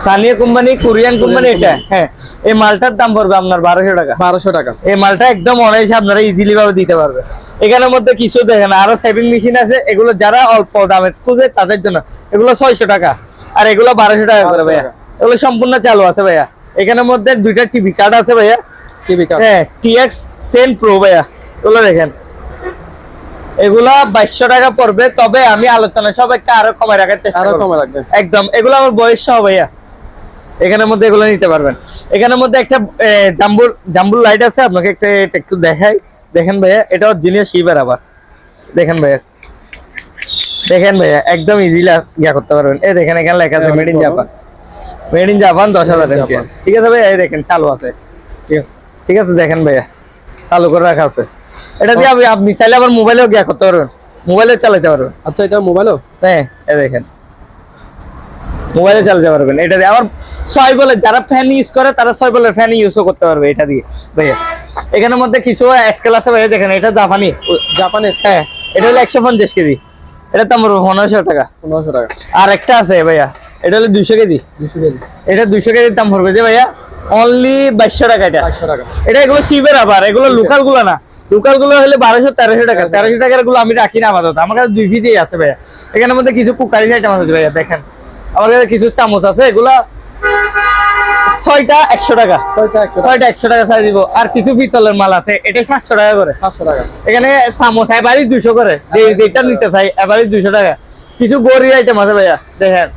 [SPEAKER 1] স্থানীয় কোম্পানি কোরিয়ান কোম্পানি এটা। হ্যাঁ এই মালটার দাম পড়বে আপনার বারোশো টাকা।
[SPEAKER 2] বারোশো টাকা।
[SPEAKER 1] এই মালটা একদম অনায়াসে আপনারা ইজিলি ভাবে দিতে পারবে। এখানের মধ্যে কিছু দেখেন আরও সেভিং মেশিন আছে। এগুলো যারা অল্প দামে খুঁজে তাদের জন্য। এগুলো ছয়শো টাকা। আর এগুলো বারোশো টাকা করে ভাইয়া। এগুলো সম্পূর্ণ চালু আছে ভাইয়া। এখানের মধ্যে দুইটা টিভি কার্ড আছে ভাইয়া।
[SPEAKER 2] টিভি কার্ড
[SPEAKER 1] হ্যাঁ টিএক্স টেন প্রো ভাইয়া। এগুলো দেখেন। এগুলা বাইশশো টাকা পড়বে তবে আমি আলোচনা সবাইকে আরও কমে রাখার চেষ্টা আরও
[SPEAKER 2] কমে রাখবেন।
[SPEAKER 1] একদম এগুলো আমার বয়স সহ ভাইয়া। এখানের মধ্যে এগুলো নিতে পারবেন। এখানের মধ্যে একটা জাম্বুর জাম্বুর লাইট আছে আপনাকে একটা একটু দেখাই। দেখেন ভাইয়া এটা জিনিস শিবের আবার। দেখেন ভাইয়া। দেখেন ভাইয়া একদম ইজিলি ইয়া করতে পারবেন। এই দেখেন এখানে লেখা আছে made in Japan made in Japan দশ হাজার। ঠিক আছে ভাইয়া এই দেখেন চালু আছে।
[SPEAKER 2] ঠিক আছে
[SPEAKER 1] দেখেন ভাইয়া। চালু করে রাখা আছে। এটা দিয়ে আপনি আপনি চাইলে আবার মোবাইলেও গিয়া করতে পারবেন। মোবাইলে চালাতে পারবেন।
[SPEAKER 2] আচ্ছা এটা মোবাইলও
[SPEAKER 1] হ্যাঁ এই দেখেন। মোবাইলে চালাতে পারবেন। এটা দিয়ে আবার ছয় বলে যারা ফ্যান ইউজ করে তারা ছয় বলে ফ্যান ইউজও করতে পারবে এটা দিয়ে। ভাইয়া এখানের মধ্যে কিছু স্কেল আছে ভাইয়া দেখেন এটা জাপানি।
[SPEAKER 2] জাপানের
[SPEAKER 1] হ্যাঁ এটা হলো একশো পঞ্চাশ কেজি। এটা দাম পড়বে পনেরোশো টাকা।
[SPEAKER 2] পনেরোশো টাকা।
[SPEAKER 1] আর একটা আছে ভাইয়া এটা হলো দুইশো কেজি।
[SPEAKER 2] দুশো কেজি।
[SPEAKER 1] এটা দুইশো কেজির দাম পড়বে যে ভাইয়া অনলি বাইশশো টাকা এটা।
[SPEAKER 2] একশো টাকা।
[SPEAKER 1] এটা এগুলো শিবের আবার এগুলো লোকালগুলো না। লোকালগুলো হলে বারোশো তেরোশো টাকা। তেরোশো টাকারগুলো আমি রাখি না আপাতত। আমার কাছে দুই কেজি আছে ভাইয়া। এখানের মধ্যে কিছু কুকারি আইটেম আছে ভাইয়া দেখেন। আমার কাছে কিছু চামচ আছে এগুলা ছয়টা একশো টাকা।
[SPEAKER 2] ছয়টা একশো টাকা।
[SPEAKER 1] ছাড় দিব। আর কিছু পিতলের মাল আছে এটা সাতশো টাকা করে।
[SPEAKER 2] সাতশো টাকা।
[SPEAKER 1] এখানে চামচ এবারই দুশো করে। যেটা নিতে চাই এবারই দুশো টাকা। কিছু গড়ি আইটেম আছে ভাইয়া দেখেন।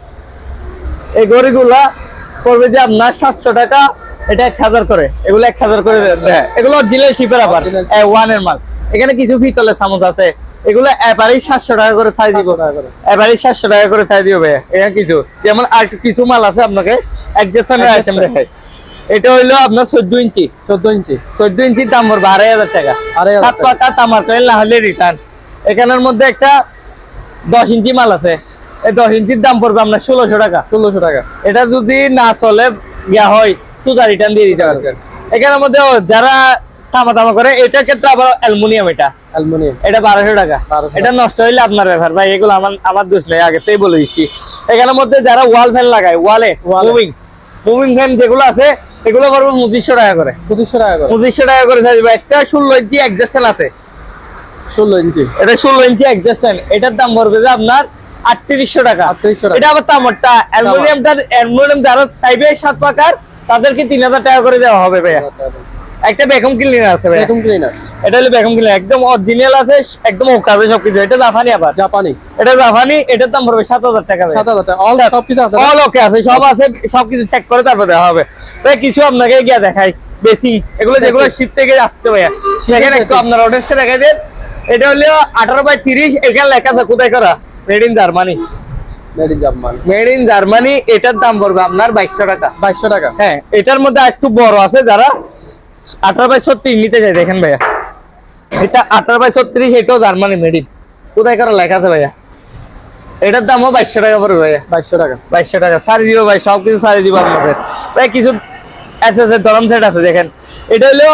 [SPEAKER 1] এই গড়িগুলা করবে যে আপনার সাতশো টাকা এটা এক হাজার করে। এগুলো এক হাজার করে এগুলো দিলে শিপের আবার। ওয়ানের মাল। এখানে কিছু পিতলের চামচ আছে। এগুলো এবারই সাতশো টাকা করে ছাই দিব।
[SPEAKER 2] 700 টাকা করে।
[SPEAKER 1] এবারই সাতশো টাকা করে ছাই দিব ভাইয়া। কিছু। যেমন আর কিছু মাল আছে আপনাকে। একজেশনের আইটেম দেখাই। এটা হইল আপনার চোদ্দ ইঞ্চি।
[SPEAKER 2] চোদ্দ ইঞ্চি।
[SPEAKER 1] চোদ্দ ইঞ্চির দাম পড়বে আড়াই হাজার টাকা।
[SPEAKER 2] আড়াই হাজার
[SPEAKER 1] সাত
[SPEAKER 2] টাকা।
[SPEAKER 1] তামার কয়েল না হলে রিটার্ন এখানের মধ্যে একটা দশ ইঞ্চি মাল আছে। এই দশ ইঞ্চির দাম পড়বে আপনার ষোলোশো টাকা।
[SPEAKER 2] ষোলোশো টাকা।
[SPEAKER 1] এটা যদি না চলে গিয়া হয় রিটার্ন দিয়ে দিতে পারবেন মধ্যে যারা তামা তামা করে ক্ষেত্রে আবার অ্যালুমিনিয়াম এটা।
[SPEAKER 2] অ্যালুমিনিয়াম।
[SPEAKER 1] এটা বারোশো টাকা। এটা নষ্ট হইলে আপনার ব্যাপার। ভাই এগুলো আমার আমার দোষ নেই বলে দিচ্ছি। এখানের মধ্যে যারা ওয়াল ফ্যান লাগায় ওয়ালে মুভিং মুভিং ফ্যান যেগুলো আছে এগুলো করব পঁচিশশো টাকা করে।
[SPEAKER 2] পঁচিশশো টাকা করে।
[SPEAKER 1] পঁচিশশো টাকা করে থাকবে একটা ষোলো ইঞ্চি একজাস্টেন আছে।
[SPEAKER 2] ষোলো ইঞ্চি
[SPEAKER 1] এটা ষোলো ইঞ্চি একজাস্টেন এটার দাম পড়বে যে আপনার আটত্রিশশো টাকা।
[SPEAKER 2] 3800 টাকা।
[SPEAKER 1] এটা আবার তামারটা অ্যালুমিনিয়ামটা অ্যালুমিনিয়াম যারা চাইবে সাত পাকার তাদেরকে তিন হাজার টাকা করে দেওয়া হবে ভাইয়া। একটা বেকম ক্লিনার আছে
[SPEAKER 2] এরকম ক্লিনার
[SPEAKER 1] এটা হলো বেকম ক্লিনার একদম অরিজিনাল আছে একদম ওকাবে সবকিছু। এটা জাপানি আবার।
[SPEAKER 2] জাপানি।
[SPEAKER 1] এটা জাপানি এটার দাম পড়বে সাত হাজার টাকা
[SPEAKER 2] সাত হাজার টাকা। অল সব কিছু আছে
[SPEAKER 1] অল ওকে আছে সব আছে সবকিছু চেক করে তারপর দেওয়া হবে। তাই কিছু আপনাকে গিয়ে দেখাই বেসিং এগুলো যেগুলো শীত থেকে আসছে ভাইয়া। সেখানে একটু আপনার অডিয়েন্সকে দেখাই দেন। এটা হলো আঠারো বাই তিরিশ এখানে লেখা আছে কোথায় করা? Made in Germany
[SPEAKER 2] made in Japan
[SPEAKER 1] Germany এটার দাম পড়বে আপনার বাইশশো টাকা।
[SPEAKER 2] বাইশশো টাকা?
[SPEAKER 1] হ্যাঁ এটার মধ্যে একটু বড় আছে যারা আঠারো বাই ছত্রিশ নিতে চাই দেখেন ভাইয়া। এটা আঠারো বাই ছত্রিশ এটাও জার্মানি মেড ইন কোথায় করা লেখা আছে ভাইয়া? এটার দামও বাইশশো টাকা পড়বে ভাইয়া।
[SPEAKER 2] বাইশশো টাকা।
[SPEAKER 1] বাইশশো টাকা সারি দিব ভাই সব কিছু দিব আপনাদের। ভাই কিছু আছে আছে দরম সেট আছে দেখেন। এটা হলো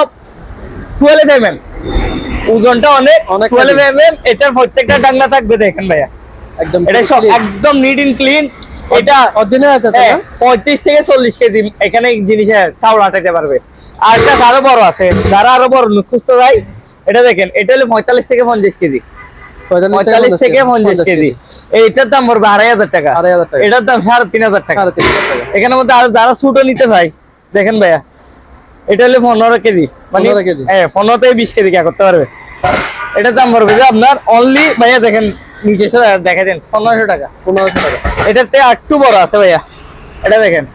[SPEAKER 1] টুয়েলভ এম এম ওজনটা অনেক
[SPEAKER 2] অনেক
[SPEAKER 1] টুয়েলভ
[SPEAKER 2] heavy।
[SPEAKER 1] এম এম এটার প্রত্যেকটা ডাঙ্গা থাকবে দেখেন ভাইয়া।
[SPEAKER 2] একদম
[SPEAKER 1] এটা সব একদম নিট ইন ক্লিন এটা
[SPEAKER 2] অরিজিনাল আছে
[SPEAKER 1] হ্যাঁ,
[SPEAKER 2] না?
[SPEAKER 1] পঁয়ত্রিশ থেকে চল্লিশ কেজি এখানে জিনিসে চাউল আটাইতে পারবে। আর এটা আরও বড় আছে যারা আরও বড় খুঁজতে যায় এটা দেখেন এটা হলো পঁয়তাল্লিশ থেকে পঞ্চাশ কেজি। পঁয়তাল্লিশ থেকে পঞ্চাশ কেজি। এইটার দাম পড়বে আড়াই হাজার টাকা। এটার দাম সাড়ে তিন হাজার টাকা। এখানের মধ্যে আরও যারা ছুটো নিতে চাই দেখেন ভাইয়া। এটা হলো পনেরো কেজি। মানে
[SPEAKER 2] 15 কেজি।
[SPEAKER 1] হ্যাঁ পনেরো থেকে বিশ কেজি কে করতে পারবে। এটার দাম পড়বে যে আপনার অনলি ভাইয়া দেখেন নিচে এসে দেখা দেন পনেরোশো টাকা।
[SPEAKER 2] পনেরোশো টাকা।
[SPEAKER 1] এটার থেকে একটু বড় আছে ভাইয়া। এটা দেখেন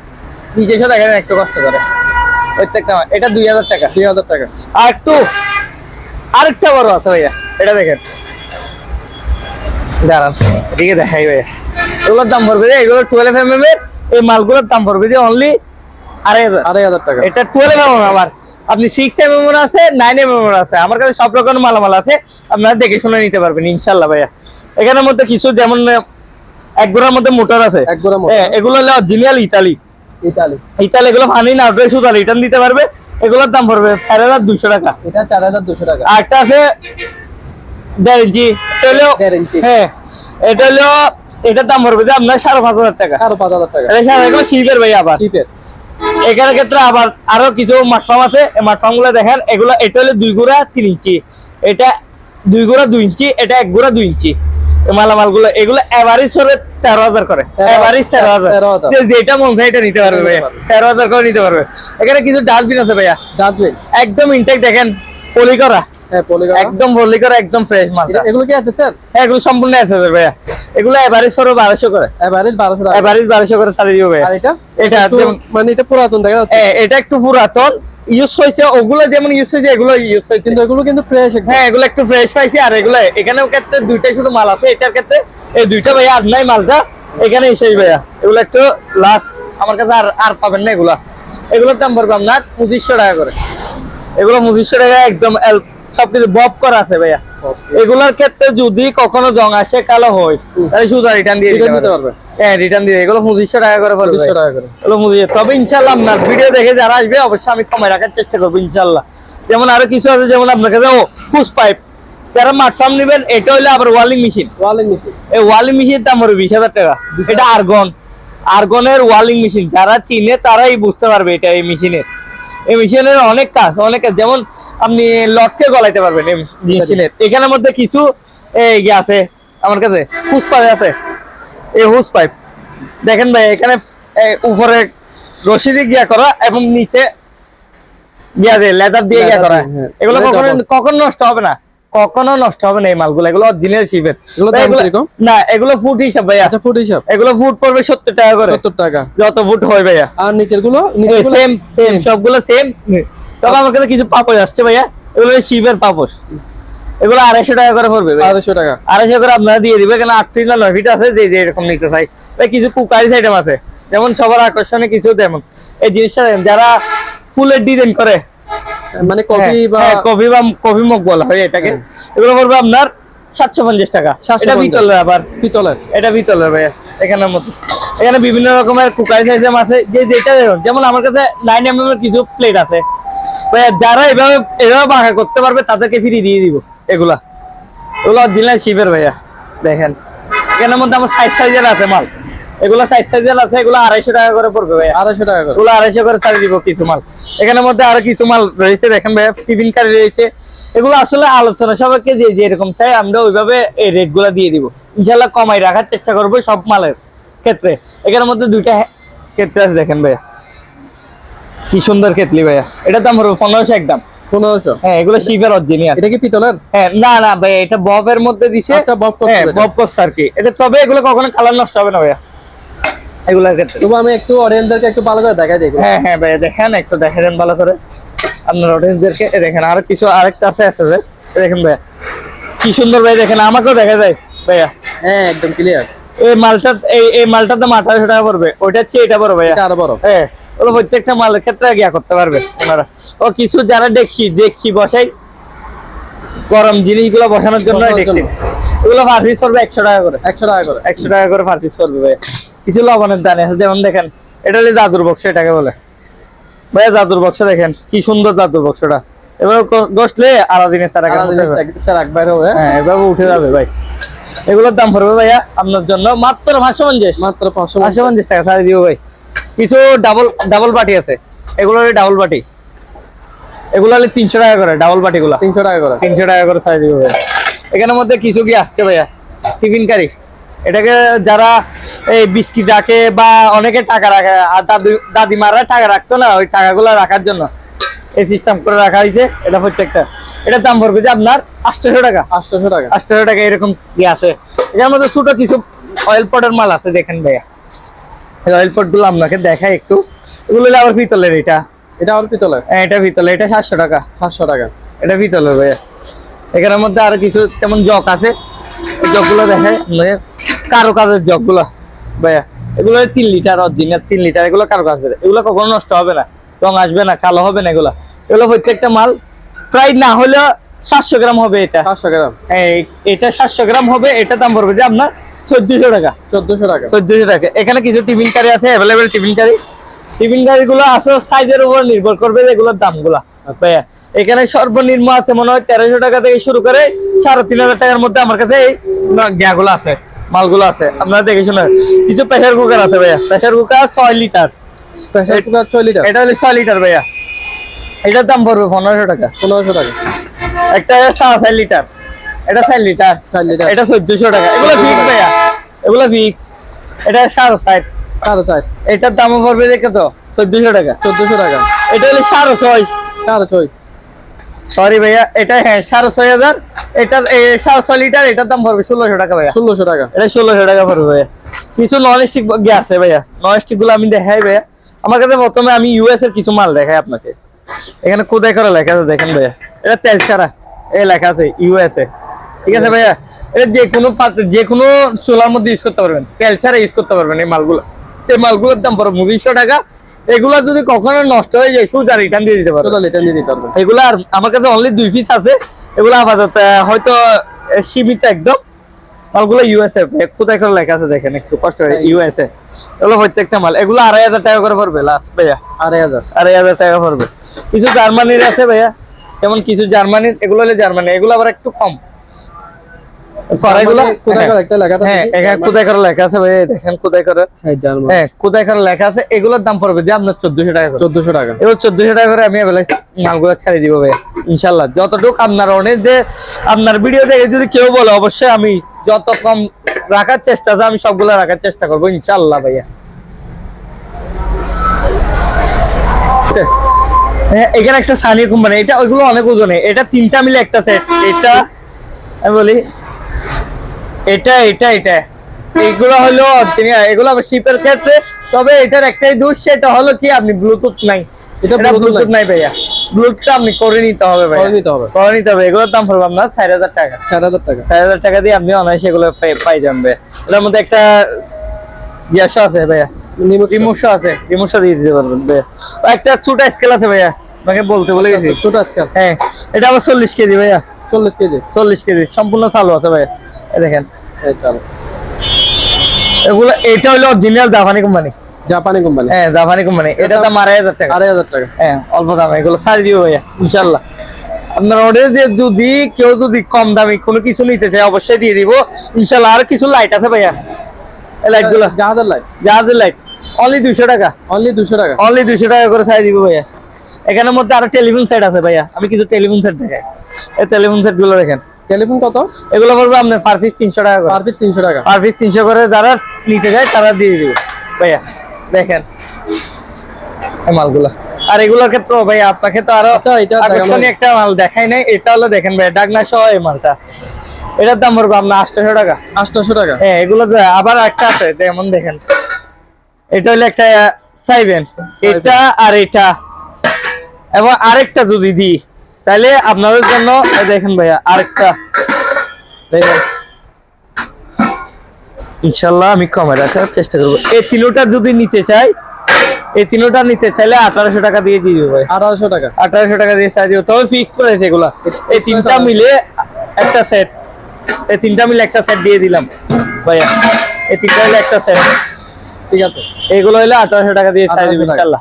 [SPEAKER 1] নিচে এসে দেখেন একটু কষ্ট করে। প্রত্যেকটা এটা দুই হাজার টাকা।
[SPEAKER 2] দুই হাজার টাকা।
[SPEAKER 1] আর একটু আরেকটা বড় আছে ভাইয়া। এটা দেখেন। দাঁড়ান এদিকে দেখাই ভাইয়া। এগুলোর দাম পড়বে যে এগুলো টুয়েলভ এম এম এর এই মালগুলোর দাম পড়বে যে অনলি আড়াই হাজার।
[SPEAKER 2] আড়াই হাজার টাকা।
[SPEAKER 1] এটা টুয়েলভ এম এম আবার। আপনি সিক্স এম এম আছে নাইন এম এম আছে। আমার কাছে সব রকমের মালামাল আছে আপনারা দেখে শুনে নিতে পারবেন ইনশাল্লাহ ভাইয়া। এখানের মধ্যে কিছু যেমন এক গোড়ার মধ্যে মোটর আছে। হ্যাঁ, এগুলো হলো অরিজিনাল ইতালি
[SPEAKER 2] ইতালি
[SPEAKER 1] ইতালি এগুলো ফানি না রিটার্ন দিতে পারবে। এগুলোর দাম পড়বে চার হাজার দুইশো টাকা।
[SPEAKER 2] এটা চার হাজার দুশো টাকা।
[SPEAKER 1] আর একটা আছে দেড় ইঞ্চি। হলো হ্যাঁ এটা হলো এটার দাম পড়বে যে আপনার সাড়ে পাঁচ হাজার টাকা।
[SPEAKER 2] সাড়ে পাঁচ হাজার টাকা।
[SPEAKER 1] এটা সাড়ে শিল্পের ভাই আবার। এখানে ক্ষেত্রে আবার আরও কিছু মাঠফার্ম আছে। মাঠফার্মগুলো দেখেন এগুলো এটা হলো দুই গুড়া তিন ইঞ্চি। এটা দুই গুড়া দুই ইঞ্চি এটা এক গুড়া দুই ইঞ্চি। মালামালগুলো এগুলো এভারেজ হবে তেরো হাজার করে। এভারেজ তেরো হাজার।
[SPEAKER 2] 13,000
[SPEAKER 1] যে যেটা মন চায় এটা নিতে পারবে ভাইয়া। তেরো হাজার করে নিতে পারবে। এখানে কিছু ডাস্টবিন আছে ভাইয়া।
[SPEAKER 2] ডাস্টবিন
[SPEAKER 1] একদম ইনটেক দেখেন পলি করা। একদম পলি করা একদম ফ্রেশ মালটা।
[SPEAKER 2] এগুলো কি আছে স্যার?
[SPEAKER 1] হ্যাঁ এগুলো সম্পূর্ণ আছে ভাইয়া। এগুলো এভারেজ সরো বারোশো করে।
[SPEAKER 2] এভারেজ বারোশো টাকা।
[SPEAKER 1] এভারেজ বারোশো করে চালিয়ে দিবে ভাইয়া।
[SPEAKER 2] আর এটা?
[SPEAKER 1] এটা
[SPEAKER 2] মানে এটা পুরাতন দেখা যাচ্ছে।
[SPEAKER 1] হ্যাঁ, এটা একটু পুরাতন। ইউজ হয়েছে ওগুলো যেমন ইউজ হয়েছে এগুলো ইউজ হয়েছে।
[SPEAKER 2] কিন্তু এগুলো কিন্তু ফ্রেশ
[SPEAKER 1] হ্যাঁ এগুলো একটু ফ্রেশ পাইছি আর এগুলো এখানেও ক্ষেত্রে দুইটাই শুধু মাল আছে। এটার ক্ষেত্রে এই দুইটা ভাইয়া আর নাই মালটা। এখানে ভাইয়া। এগুলো একটু লাস্ট আমার কাছে আর আর পাবেন না এগুলা। এগুলোর দাম পড়বে আপনার পঁচিশশো টাকা করে। এগুলো পঁচিশশো টাকা একদম সবকিছু বব করা আছে ভাইয়া। এগুলোর ক্ষেত্রে যদি কখনো জং আসে কালো হয় তাহলে শুধু রিটার্ন দিয়ে দিতে পারবে। হ্যাঁ রিটার্ন দিয়ে এগুলো পঁচিশশো টাকা করে পড়বে।
[SPEAKER 2] টাকা করে।
[SPEAKER 1] তবে ইনশাল্লাহ আপনার ভিডিও দেখে যারা আসবে অবশ্যই আমি কমায় রাখার চেষ্টা করব ইনশাল্লাহ। যেমন আরও কিছু আছে যেমন আপনার কাছে ও পুশ পাইপ। যারা মাঠফার্ম নেবেন এটা হইলে আবার ওয়ালিং মেশিন।
[SPEAKER 2] ওয়ালিং মেশিন।
[SPEAKER 1] এই ওয়ালিং মেশিন দাম পড়বে বিশ হাজার টাকা। এটা আর্গন। আর্গনের ওয়ালিং মেশিন। যারা চিনে তারাই বুঝতে পারবে এটা এই মেশিনের। এই মেশিনের অনেক কাজ অনেক কাজ। যেমন আপনি লটকে গলাইতে পারবেন এই মেশিনের এখানের মধ্যে কিছু এই ইয়ে আছে আমার কাছে হুস পাইপ আছে। এই হুস পাইপ। দেখেন ভাই এখানে উপরে রশিদি দিয়ে গিয়া করা এবং নিচে গিয়া দিয়ে লেদার দিয়ে গিয়া করা।
[SPEAKER 2] হ্যাঁ।
[SPEAKER 1] এগুলো কখনো কখন নষ্ট হবে না। কখনো নষ্ট হবে না এই মালগুলো। এগুলো অরিজিনাল শিপের? না এগুলো ফুট হিসাব ভাইয়া।
[SPEAKER 2] আচ্ছা ফুট হিসাব।
[SPEAKER 1] এগুলো ফুট পড়বে সত্তর টাকা করে।
[SPEAKER 2] সত্তর টাকা।
[SPEAKER 1] যত ফুট হয় ভাইয়া।
[SPEAKER 2] আর নিচেরগুলো
[SPEAKER 1] সেম সেম সবগুলো সেম তবে আমার কাছে কিছু পাপড় আসছে ভাইয়া। এগুলো শিবের পাপড়। এগুলো আড়াইশো টাকা করে পড়বে
[SPEAKER 2] আড়াইশো টাকা।
[SPEAKER 1] আড়াইশো করে আপনারা দিয়ে দিবে কেন আট ফিট না নয় ফিট আছে? যে যে এরকম নিতে চাই ভাই কিছু কুকারিস আইটেম আছে। যেমন সবার আকর্ষণে কিছু তেমন। এই জিনিসটা যারা ফুলের ডিজাইন করে
[SPEAKER 2] মানে কফি বা
[SPEAKER 1] হ্যাঁ, কফি বা কফি মগ বলা হয় এটাকে। এগুলো পড়বে আপনার সাতশো পঞ্চাশ টাকা।
[SPEAKER 2] 750
[SPEAKER 1] এটা পিতলের আবার।
[SPEAKER 2] পিতলের।
[SPEAKER 1] এটা পিতলের ভাইয়া এখানের মধ্যে এখানে বিভিন্ন রকমের কুকারি সাইজের আছে। যে যেটা দেখুন যেমন আমার কাছে নাইন এম এর কিছু প্লেট আছে। ভাইয়া যারা এভাবে এভাবে বাঁকা করতে পারবে তাদেরকে ফ্রি দিয়ে দিব এগুলা। এগুলো অরিজিনাল শিপের ভাইয়া দেখেন। এখানের মধ্যে আমার সাইজ সাইজের আছে মাল। এগুলো সাইজ সাইজের আছে এগুলো আড়াইশো টাকা করে পড়বে ভাইয়া।
[SPEAKER 2] আড়াইশো টাকা করে।
[SPEAKER 1] এগুলো আড়াইশো করে দিব কিছু মাল। এখানের মধ্যে আরও কিছু মাল রয়েছে দেখেন ভাইয়া টিফিন কারি রয়েছে। এগুলো আসলে আলোচনা সবাইকে যে যেরকম চাই আমরা ওইভাবে এই রেটগুলা দিয়ে দিব। ইনশাল্লাহ কমাই রাখার চেষ্টা করব সব মালের ক্ষেত্রে। এখানের মধ্যে দুইটা ক্ষেত্রে আছে দেখেন ভাইয়া। কি সুন্দর কেতলি ভাইয়া। এটার দাম পনেরোশো একদম।
[SPEAKER 2] পনেরোশো?
[SPEAKER 1] হ্যাঁ এগুলো শিবের অরিজিনিয়াল
[SPEAKER 2] এটা কি পিতলের?
[SPEAKER 1] হ্যাঁ না না ভাইয়া এটা ববের মধ্যে দিছে।
[SPEAKER 2] আচ্ছা, বব
[SPEAKER 1] হ্যাঁ
[SPEAKER 2] এটা।
[SPEAKER 1] বব করছে আর কি। এটা তবে এগুলো কখনো কালার নষ্ট হবে না ভাইয়া। এগুলোর ক্ষেত্রে
[SPEAKER 2] তবু আমি একটু অডিয়েন্সদেরকে একটু ভালো করে দেখাই দেখব
[SPEAKER 1] হ্যাঁ হ্যাঁ ভাইয়া দেখেন একটু দেখে দেন ভালো করে। আপনার অডিয়েন্সদেরকে দেখেন আর কিছু আরেকটা আছে আছে দেখেন ভাইয়া কি সুন্দর ভাই দেখেন আমাকেও দেখা যায় ভাইয়া।
[SPEAKER 2] হ্যাঁ একদম ক্লিয়ার
[SPEAKER 1] এই মালটা এই এই মালটার দাম আঠারোশো টাকা পড়বে ওইটার চেয়ে এটা ভাইয়া।
[SPEAKER 2] আরও বড়।
[SPEAKER 1] হ্যাঁ ওগুলো প্রত্যেকটা মালের ক্ষেত্রে গিয়া করতে পারবে ওনারা। ও কিছু যারা দেখছি দেখছি বসাই। গরম জিনিসগুলো বসানোর জন্য
[SPEAKER 2] বসানোর
[SPEAKER 1] দেখছি।
[SPEAKER 2] জন্য।
[SPEAKER 1] এগুলো পার পিস পড়বে একশো টাকা করে।
[SPEAKER 2] একশো টাকা করে।
[SPEAKER 1] একশো টাকা করে পার পিস পড়বে ভাইয়া কিছু লবণের দানে আছে যেমন দেখেন এটা হলো জাদুর বক্স এটাকে বলে। ভাইয়া জাদুর বক্স দেখেন কি সুন্দর জাদুর বক্সটা এবার আড়া দিনে সারা
[SPEAKER 2] স্যার একবার হবে।
[SPEAKER 1] হ্যাঁ এভাবে উঠে যাবে ভাই। এগুলোর দাম পড়বে ভাইয়া আপনার জন্য মাত্র পাঁচশো পঞ্চাশ।
[SPEAKER 2] মাত্র পাঁচশো
[SPEAKER 1] পাঁচশো পঞ্চাশ টাকা ছাড়ে দিব ভাই। কিছু ডাবল ডাবল বাটি আছে। এগুলো ডাবল বাটি। এগুলো হলে তিনশো টাকা করে ডাবল বাটি গুলা
[SPEAKER 2] তিনশো টাকা করে।
[SPEAKER 1] তিনশো টাকা করে ছাড়ে দিব ভাই। এখানের মধ্যে কিছু কি আসছে ভাইয়া? Tiffin carrier. এটাকে যারা এই বিস্কিট রাখে বা অনেকে টাকা রাখে আর দাদু দাদিমারা টাকা রাখতো না ওই টাকাগুলো রাখার জন্য। এই সিস্টেম করে রাখা হয়েছে এটা প্রত্যেকটা। এটার দাম পড়বে যে আপনার আটশোশো টাকা।
[SPEAKER 2] আটশোশো টাকা।
[SPEAKER 1] আটশো টাকা এরকম ইয়ে আছে? এটার মধ্যে ছোট কিছু অয়েল পটের মাল আছে দেখেন ভাইয়া। অয়েল পটগুলো আপনাকে দেখাই একটু। এগুলো আবার পিতলের এটা।
[SPEAKER 2] এটা আর পিতলের?
[SPEAKER 1] হ্যাঁ, এটা পিতলের এটা সাতশো টাকা।
[SPEAKER 2] সাতশো টাকা।
[SPEAKER 1] এটা পিতলের ভাইয়া। এখানের মধ্যে আরও কিছু যেমন জগ আছে জগগুলো দেখায় মানে কারও কাজের জগগুলো ভাইয়া। এগুলো তিন লিটার অরিজিনাল তিন লিটার এগুলো কারও কাজের এগুলো কখনো নষ্ট হবে না রং আসবে না কালো হবে না এগুলো। এগুলো প্রত্যেকটা মাল প্রায় না হলেও সাতশো গ্রাম হবে এটা।
[SPEAKER 2] সাতশো গ্রাম।
[SPEAKER 1] এটা সাতশো গ্রাম হবে এটা দাম পড়বে যে আপনার চোদ্দশো টাকা।
[SPEAKER 2] চোদ্দশো টাকা।
[SPEAKER 1] চোদ্দশো টাকা। এখানে কিছু টিফিন কারি আছে available tiffin carrier. Tiffin carrier গুলো আসলে সাইজের উপর নির্ভর করবে যে এগুলোর দামগুলা ভাইয়া। এখানে সর্বনিম্ন আছে মনে হয় তেরোশো টাকা থেকে শুরু করে সাড়ে তিন হাজার টাকার মধ্যে আমার কাছে এই গ্যাগুলো আছে মালগুলো আছে। আপনারা দেখে শুনে কিছু প্রেসার কুকার আছে ভাইয়া। প্রেসার কুকার ছয় লিটার
[SPEAKER 2] প্রেসার কুকার ছয় লিটার
[SPEAKER 1] এটা হলো ছয় লিটার ভাইয়া। এটার দাম পড়বে পনেরোশো টাকা।
[SPEAKER 2] পনেরোশো টাকা।
[SPEAKER 1] একটা সাড়ে চার লিটার এটা চার লিটার
[SPEAKER 2] চার লিটার
[SPEAKER 1] এটা চোদ্দশো টাকা। এগুলো ফিক্স ভাইয়া। এগুলো ফিক্স এটা সাড়ে ষাট
[SPEAKER 2] সাড়ে চার।
[SPEAKER 1] এটার দাম পড়বে দেখে তো চোদ্দশো টাকা।
[SPEAKER 2] চোদ্দশো টাকা।
[SPEAKER 1] এটা হলো সাড়ে ছয়।
[SPEAKER 2] সাড়ে ছয়।
[SPEAKER 1] সরি ভাইয়া এটা হ্যাঁ সাড়ে ছয় হাজার। এটার এ, সাড়ে ছয় লিটার এটার দাম পড়বে ষোলোশো টাকা ভাইয়া।
[SPEAKER 2] ষোলোশো টাকা।
[SPEAKER 1] এটা ষোলোশো টাকা পড়বে ভাইয়া। কিছু নন স্টিক গ্যাস আছে ভাইয়া। নন স্টিকগুলো আমি দেখাই ভাইয়া। আমার কাছে প্রথমে আমি ইউএস এর কিছু মাল দেখাই আপনাকে। এখানে কোথায় করে লেখা আছে দেখেন ভাইয়া। এটা তেল ছাড়া এ লেখা আছে ইউএস এ। ঠিক আছে ভাইয়া? এটা যে কোনো পাত্র যে কোনো চুলার মধ্যে ইউজ করতে পারবেন। তেল ছাড়া ইউজ করতে পারবেন এই মালগুলো। এই মালগুলোর দাম পড়বে উনিশশো টাকা। এগুলা যদি কখনো নষ্ট হয়ে যায় সোজা রিটার্ন দিয়ে দিতে পারবে
[SPEAKER 2] এটা নিয়ে দিতে
[SPEAKER 1] এগুলো আর আমার কাছে অনলি দুই পিস আছে। এগুলো আপাতত হয়তো সীমিত একদম। মালগুলো ইউএসএ কোথায় করে লেখা আছে দেখেন একটু কষ্ট
[SPEAKER 2] হ্যাঁ।
[SPEAKER 1] ইউএসএ এগুলো প্রত্যেকটা মাল। এগুলো আড়াই হাজার টাকা করে পড়বে লাস্ট ভাইয়া।
[SPEAKER 2] আড়াই হাজার।
[SPEAKER 1] আড়াই হাজার টাকা পড়বে। কিছু জার্মানির আছে ভাইয়া। যেমন কিছু জার্মানির এগুলো হলো জার্মানি এগুলো আবার একটু কম। এগুলোর দাম পড়বে যে আপনার চোদ্দশো টাকা
[SPEAKER 2] চোদ্দশো টাকা।
[SPEAKER 1] এবার চোদ্দশো টাকা করে আমি মালগুলো ছেড়ে দিব ভাই ইনশাল্লাহ যতটুকু আপনার অনেক যে আপনার ভিডিও দেখে যদি কেউ বলে অবশ্যই আমি যত কম রাখার চেষ্টা আমি সবগুলো রাখার চেষ্টা করব ইনশাল্লাহ ভাইয়া। হ্যাঁ, এখানে একটা সানি কোম্পানি এটা ওইগুলো অনেক ওজনে এটা তিনটা মিলে একটা সেট এটা আমি বলি এটা এটা এটা। এগুলো হলো এগুলো আবার শিপের ক্ষেত্রে তবে এটার একটাই দোষ সেটা হলো কি আপনি ব্লুটুথ নাই।
[SPEAKER 2] এটা
[SPEAKER 1] ব্লুটুথ নাই। ভাইয়া। ব্লুটুথ আপনি করে নিতে হবে
[SPEAKER 2] করে নিতে হবে।
[SPEAKER 1] করে নিতে হবে। এগুলোর দাম পড়বে আপনার টাকা।
[SPEAKER 2] চার হাজার টাকা।
[SPEAKER 1] চার হাজার টাকা দিয়ে আপনি অনায়াসে এগুলো পাই- এটার মধ্যে একটা আছে ভাইয়া। আছে। দিয়ে দিতে পারবেন ভাইয়া। একটা ছোট স্কেল আছে ভাইয়া। আপনাকে বলতে বলে গেছি।
[SPEAKER 2] ছোট স্কেল
[SPEAKER 1] হ্যাঁ। এটা আবার চল্লিশ কেজি ভাইয়া।
[SPEAKER 2] চল্লিশ কেজি?
[SPEAKER 1] চল্লিশ কেজি। সম্পূর্ণ চালু আছে এই দেখেন।
[SPEAKER 2] এই চাল।
[SPEAKER 1] এগুলো এটা হলো অরিজিনাল জাপানি কোম্পানি
[SPEAKER 2] জাপানি কোম্পানি
[SPEAKER 1] হ্যাঁ জাপানি কোম্পানি এটা দাম আড়াই হাজার টাকা।
[SPEAKER 2] আড়াই হাজার টাকা।
[SPEAKER 1] হ্যাঁ অল্প দামে। এগুলো ছাড় দিব ভাইয়া ইনশাল্লাহ আপনার অর্ডার যদি কেউ যদি কম দামি কোনো কিছু নিতে চায় অবশ্যই দিয়ে দিব। ইনশাল্লাহ আর কিছু লাইট আছে ভাইয়া। এই লাইটগুলো
[SPEAKER 2] জাহাজের লাইট
[SPEAKER 1] জাহাজের লাইট অনলি দুইশো টাকা।
[SPEAKER 2] অনলি দুশো টাকা।
[SPEAKER 1] অনলি দুইশো টাকা করে ছাড় দিব ভাইয়া। এখানের মধ্যে আরও টেলিফোন সেট আছে ভাইয়া। আমি কিছু টেলিফোন সেট দেখাই। এই টেলিফোন সেটগুলো দেখেন।
[SPEAKER 2] টেলিফোন কত?
[SPEAKER 1] এগুলো পড়বে আপনার পার পিস তিনশো টাকা করে।
[SPEAKER 2] পার পিস তিনশো টাকা।
[SPEAKER 1] পার পিস তিনশো করে যারা নিতে চায় তারা দিয়ে দিব। ভাইয়া দেখেন। এই মালগুলা। আর এগুলোর ক্ষেত্রে ভাই আপনাকে তো আরও
[SPEAKER 2] আচ্ছা,
[SPEAKER 1] আকর্ষণীয় একটা মাল দেখাই নাই। এটা হলো দেখেন ভাই ডাকনা সহ এই মালটা। এটার দাম পড়বে আপনার আটশোশো টাকা।
[SPEAKER 2] আটশোশো টাকা।
[SPEAKER 1] হ্যাঁ এগুলো আবার একটা আছে যেমন দেখেন। এটা হলো একটা চাইবেন এটা আর এটা। এবং আরেকটা যদি দিই তাহলে আপনাদের জন্য দেখেন ভাইয়া আরেকটা। দেখেন। ইনশাল্লাহ আমি কমে রাখার চেষ্টা করব। এই তিনোটা যদি নিতে চাই এই তিনোটা নিতে চাইলে আঠারোশো টাকা দিয়ে দিয়ে দেবো ভাই
[SPEAKER 2] আঠারোশো টাকা।
[SPEAKER 1] আঠারোশো টাকা দিয়ে চাই দিব। তবে ফিক্স করেছে এগুলা। এই তিনটা মিলে একটা সেট এই তিনটা মিলে একটা সেট দিয়ে দিলাম ভাইয়া। এই তিনটা মিলে একটা সেট
[SPEAKER 2] ঠিক আছে।
[SPEAKER 1] এগুলো হলে আঠারোশো টাকা দিয়ে চাই দিব
[SPEAKER 2] 1800
[SPEAKER 1] ইনশাল্লাহ।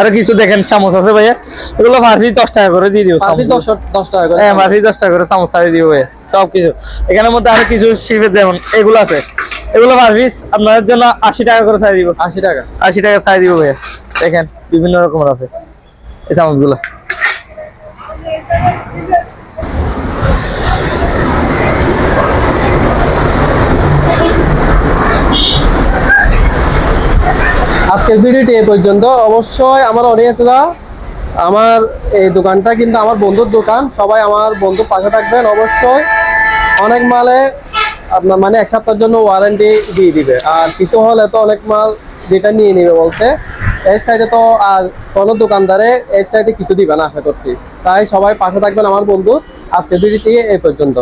[SPEAKER 1] আর কিছু দেখেন চামচ আছে ভাইয়া। এগুলো ভার্সি দশ টাকা করে দিয়ে চামচ।
[SPEAKER 2] দশ টাকা করে
[SPEAKER 1] হ্যাঁ ভার্সি দশ টাকা করে চামচ ছাড়ি দিব ভাইয়া সব কিছু এখানের মধ্যে আরও কিছু শিবের যেমন এগুলো আছে। এগুলো ভার্ভিস আপনাদের জন্য আশি টাকা করে ছাড়ি দিব।
[SPEAKER 2] আশি টাকা।
[SPEAKER 1] আশি টাকা ছাড়ি দিব ভাইয়া। দেখেন বিভিন্ন রকমের আছে এই চামচগুলো।
[SPEAKER 2] আজকের ভিডিওটি এই পর্যন্ত। অবশ্যই আমার অডিয়েন্সরা আমার এই দোকানটা কিন্তু আমার বন্ধুর দোকান। সবাই আমার বন্ধুর পাশে থাকবেন। অবশ্যই অনেক মালে আপনার মানে এক সপ্তাহের জন্য ওয়ারেন্টি দিয়ে দিবে। আর কিছু হলে তো অনেক মাল যেটা নিয়ে নিবে বলতে এর চাইতে তো আর কোনো দোকানদারে এর চাইতে কিছু দিবে না, আশা করছি। তাই সবাই পাশে থাকবেন আমার বন্ধু। আজকের ভিডিওটি এই পর্যন্ত।